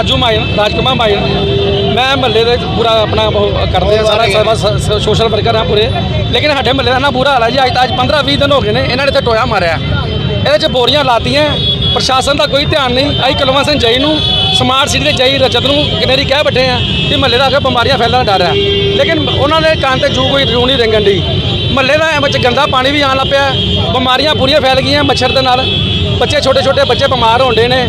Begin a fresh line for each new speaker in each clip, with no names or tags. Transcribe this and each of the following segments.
ਰਾਜੂ ਮਾਇਨ ਰਾਜਕੁਮਾਰ ਮਾਇਨ ਮੈਂ ਮਹੱਲੇ ਦੇ ਪੂਰਾ ਆਪਣਾ ਉਹ ਕਰਦੇ ਆ ਸਾਰਾ ਸੋਸ਼ਲ ਵਰਕਰ ਆ ਪੂਰੇ। ਲੇਕਿਨ ਸਾਡੇ ਮਹੱਲੇ ਦਾ ਨਾ ਬੁਰਾ ਹਾਲ ਹੈ ਜੀ, ਅੱਜ ਤਾਂ ਅੱਜ 15 20 ਦਿਨ ਹੋ ਗਏ ਨੇ, ਇਹਨਾਂ ਨੇ ਤੇ ਟੋਇਆ ਮਾਰਿਆ। ਇਹਦੇ 'ਚ ਬੋਰੀਆਂ ਲਾਤੀਆਂ, ਪ੍ਰਸ਼ਾਸਨ ਦਾ ਕੋਈ ਧਿਆਨ ਨਹੀਂ। ਅਸੀਂ ਕਲਵਾ ਸਿੰਘ ਜਈ ਨੂੰ, ਸਮਾਰਟ ਸਿਟੀ ਦੇ ਜਈ ਰਜਤ ਨੂੰ ਕਿਨੇਰੀ ਕਹਿ ਬੈਠੇ ਆ ਕਿ ਮਹੱਲੇ ਦਾ ਅੱਗੇ ਬਿਮਾਰੀਆਂ ਫੈਲਣ ਦਾ ਡਰ ਹੈ ਲੇਕਿਨ ਉਹਨਾਂ ਦੇ ਕੰਨ ਤੇ ਜੂ ਕੋਈ ਜੂ ਨਹੀਂ ਰਿੰਗਣ ਦੀ ਮਹੱਲੇ ਦਾ ਵਿੱਚ ਗੰਦਾ ਪਾਣੀ ਵੀ ਆਉਣ ਲੱਗ ਪਿਆ, ਬਿਮਾਰੀਆਂ ਪੂਰੀਆਂ ਫੈਲ ਗਈਆਂ ਮੱਛਰ ਦੇ ਨਾਲ। ਬੱਚੇ ਛੋਟੇ ਛੋਟੇ ਬੱਚੇ ਬਿਮਾਰ ਹੋਣਦੇ ਨੇ।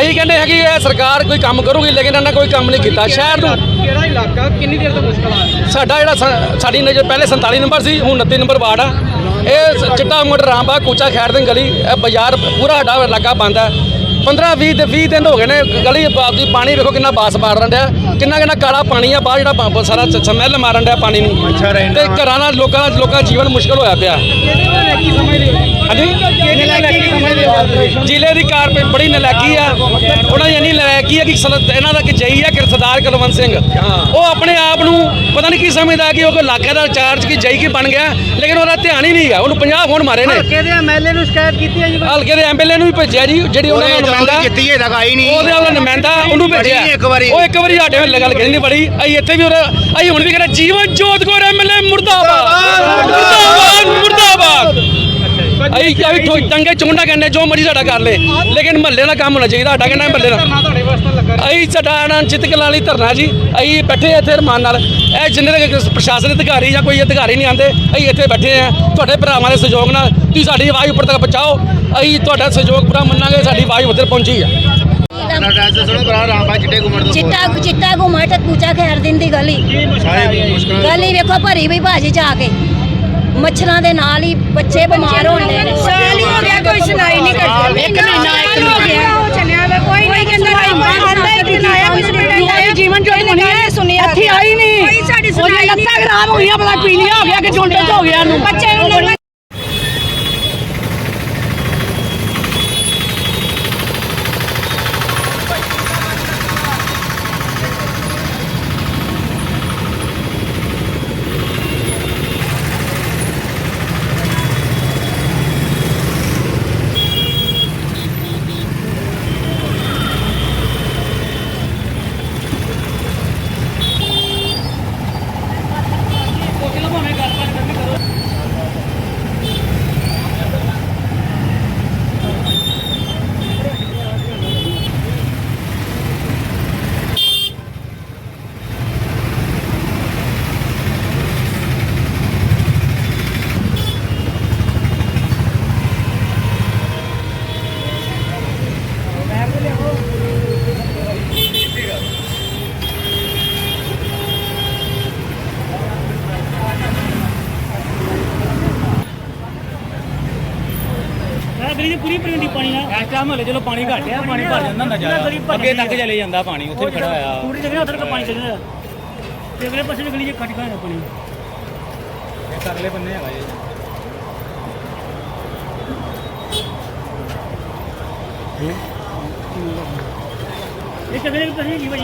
ਅਸੀਂ ਕਹਿੰਦੇ ਹੈ ਕਿ ਇਹ ਸਰਕਾਰ ਕੋਈ ਕੰਮ ਕਰੂਗੀ ਲੇਕਿਨ ਇਹਨਾਂ ਕੋਈ ਕੰਮ ਨਹੀਂ ਕੀਤਾ ਸ਼ਹਿਰ ਨੂੰ।
ਕਿਹੜਾ ਇਲਾਕਾ ਕਿੰਨੀ ਦੇਰ ਤੋਂ ਮੁਸ਼ਕਲ ਆ ਰਹੀ?
ਸਾਡਾ ਜਿਹੜਾ ਸ- ਸਾਡੀ ਨਜ਼ਰ ਪਹਿਲੇ 47 ਨੰਬਰ ਸੀ ਹੁਣ 29 ਨੰਬਰ ਵਾਰਡ ਆ। ਇਹ ਸ- ਚਿੱਟਾ ਮੋਟਰ ਰਾਮਬਾ ਕੂਚਾ ਖੈਰ ਦੀ ਗਲੀ ਇਹ ਬਾਜ਼ਾਰ ਪੂਰਾ ਸਾਡਾ ਇਲਾਕਾ ਬੰਦ ਹੈ 15 20 ਤੇ 20 ਦਿਨ ਹੋ ਗਏ ਨੇ ਗਲੀ ਦੀ ਪਾਣੀ ਵੇਖੋ ਕਿੰਨਾ ਬਾਸ ਮਾਰਨ ਡਿਆ ਕਿੰਨਾ ਕਿੰਨਾ ਕਾਲਾ ਪਾਣੀ ਆ ਬਾਹਰ ਜਿਹੜਾ ਸਾਰਾ ਸਮੈਲ ਮਾਰਨ ਡਿਆ ਪਾਣੀ ਨੂੰ। ਤੇ ਘਰਾਂ ਨਾਲ ਲੋਕਾਂ ਦਾ ਲੋਕਾਂ ਦਾ ਜੀਵਨ ਮੁਸ਼ਕਲ ਹੋਇਆ ਪਿਆ।
ਹੋ
ਹਾਂਜੀ?
ਹੋ
ਜ਼ਿਲ੍ਹੇ ਦੀ ਕਾਰਪੋਰੇਟ ਬੜੀ ਨਲਾਇਕੀ ਆ। ਉਹਨਾਂ ਦੀ ਇੰਨੀ ਨਲਾਇਕੀ ਆ ਕਿ ਇਹਨਾਂ ਦਾ ਕਿ ਜਈ ਆ ਕਿ ਸਰਦਾਰ ਕੁਲਵੰਤ ਸਿੰਘ। ਉਹ ਆਪਣੇ ਆਪ ਨੂੰ ਪਤਾ ਨਹੀਂ ਕੀ ਸਮਝਦਾ ਕਿ ਉਹ ਕੋਈ ਇਲਾਕੇ ਦਾ ਚਾਰਜ ਕੀ ਜਈ ਕੀ ਬਣ ਗਿਆ ਲੇਕਿਨ ਉਹਦਾ ਧਿਆਨ ਹੀ ਨਹੀਂ ਆ ਉਹਨੂੰ 50 ਫੋਨ ਮਾਰੇ ਨੇ।
ਹਲਕੇ ਦੇ ਐਮਐਲਏ ਨੂੰ ਸ਼ਿਕਾਇਤ ਕੀਤੀ ਹੈ ਜੀ
ਹਲਕੇ ਦੇ ਐਮਐਲਏ ਨੂੰ ਵੀ ਭੇਜਿਆ ਜੀ ਜਿਹੜੀ ਉਹਨਾਂ ਦਾ ਨੁਮਾਇੰਦਾ
ਕੀਤੀ ਹੈ? ਤੱਕ ਆਈ ਨਹੀਂ।
ਉਹਦੇ ਵਾਲਾ ਨੁਮਾਇੰਦਾ ਉਹਨੂੰ ਭੇਜਿਆ।
ਬੜੀ ਇੱਕ ਵਾਰੀ।
ਉਹ ਇੱਕ ਵਾਰੀ ਸਾਡੇ ਨਾਲ ਗੱਲ ਕਰੀ ਨਹੀਂ ਬੜੀ। ਅਸੀਂ ਇੱਥੇ ਵੀ ਉਹਦਾ ਅਸੀਂ ਹੁਣ ਵੀ ਕਹਿੰਦੇ ਜੀਵਨ ਜੋਤ ਕੌਰ ਐਮਐਲਏ ਮੁਰਦਾਬਾਦ। ਮੁਰਦਾਬਾਦ। ਮੁਰਦਾਬਾਦ ਅਸੀਂ ਅਸੀਂ ਠੋ- ਟੰਗੇ ਚੁੰਡਾ ਕਹਿੰਦੇ ਜੋ ਮਰਜ਼ੀ ਸਾਡਾ ਕਰ ਲੇ। ਲੇਕਿਨ ਮਹੱਲੇ ਦਾ ਕੰਮ ਹੋਣਾ ਚਾਹੀਦਾ ਸਾਡਾ ਕਹਿੰਦਾ ਮਹੱਲੇ ਦਾ।
ਧਰਨਾ ਤੁਹਾਡੇ ਵਾਸਤੇ ਲੱਗਾ
ਅਸੀਂ ਸਾਡਾ ਅਨੰਚਿਤ ਕਲਾਂ ਲਈ ਧਰਨਾ ਜੀ। ਅਸੀਂ ਬੈਠੇ ਇੱਥੇ ਰਮਾਨ ਨਾਲ। ਇਹ ਜਿੰਨੇ ਤੱਕ ਪ੍ਰਸ਼ਾਸਨ ਅਧਿਕਾਰੀ ਜਾਂ ਕੋਈ ਅਧਿਕਾਰੀ ਨਹੀਂ ਆਉਂਦੇ ਅਸੀਂ ਇੱਥੇ ਬੈਠੇ ਆ ਤੁਹਾਡੇ ਭਰਾਵਾਂ ਦੇ ਸਹਿਯੋਗ ਨਾਲ ਤੁਸੀਂ ਸਾਡੀ ਆਵਾਜ਼ ਉੱਪਰ ਤੱਕ ਪਹੁੰਚਾਓ। ਅਸੀਂ ਤੁਹਾਡਾ ਸਹਿਯੋਗ ਪੂਰਾ ਮੰਨਾਂਗੇ ਸਾਡੀ ਆਵਾਜ਼ ਉੱਧਰ ਪਹੁੰਚੀ ਆ।
ਐਡਰੈਸ ਸੁਣੋ ਕਰਾ ਰਾਮਬਾ ਚਿੱਟੇ ਘੁੰਮਣ ਤੋਂ
ਚਿੱਟਾ ਚਿੱਟਾ ਘੁਮਟ ਕੂਚਾ ਖੈਰ ਦਿਨ ਦੀ ਗਲੀ। ਗਲੀ ਵੇਖੋ ਭਰੀ ਵੀ ਭਾਜੀ ਜਾ ਕੇ। ਮੱਛਰਾਂ ਦੇ ਨਾਲ ਹੀ ਬੱਚੇ ਬਿਮਾਰ ਹੋਣਦੇ ਨੇ।
ਸਾਲ ਹੀ ਹੋ ਗਿਆ ਕੋਈ ਸੁਣਾਈ ਨਹੀਂ ਕਰਦਾ।
ਇੱਕ ਮਹੀਨਾ ਇੱਕ
ਹੋ ਗਿਆ। ਉਹ ਚੱਲਿਆ ਵਾ ਕੋਈ ਨਹੀਂ ਕਹਿੰਦਾ
ਜੀਵਨ ਜੋਤ ਬਣੀ ਹੈ
ਸੁਣਿਆ
ਇੱਥੇ ਆਈ ਨਹੀਂ।
ਕੋਈ ਸਾਡੀ ਸੁਣਾਈ ਨਹੀਂ
ਲੱਤਾਂ ਖਰਾਬ ਹੋਈਆਂ ਬੜਾ ਪੀਲੀਆ ਹੋ ਗਿਆ ਕਿ ਜੁੰਡੇ ਹੋ ਗਿਆ ਨੂੰ
ਬੱਚੇ ਨੂੰ ਪਰ
ਗਲੀ ਦੀ ਪੂਰੀ ਭਰੀ ਹੁੰਦੀ ਪਾਣੀ ਨਾਲ। ਇਸ ਟਾਈਮ ਹਲੇ ਚਲੋ ਪਾਣੀ ਘੱਟ ਆ ਪਾਣੀ ਭਰ ਜਾਂਦਾ ਹੁੰਦਾ ਜ਼ਿਆਦਾ। ਅੱਗੇ ਤੱਕ ਚਲੇ ਜਾਂਦਾ ਪਾਣੀ ਉੱਥੇ ਖੜਾ ਹੋਇਆ। ਪੂਰੀ ਜਗ੍ਹਾ ਉੱਧਰ ਤੱਕ ਪਾਣੀ ਚਲੇ ਜਾਂਦਾ ਤੇ ਅਗਲੇ ਪਾਸੇ ਦੀ ਗਲੀ ਜੇ ਘੱਟ ਘਾਇਆ ਪਾਣੀ। ਇਹ ਅਗਲੇ ਬੰਨੇ ਹੈਗਾ ਜੀ
ਇਹ ਕਿਵੇਂ ਪਾਸੇ ਹੈਗੀ ਭਾਈ।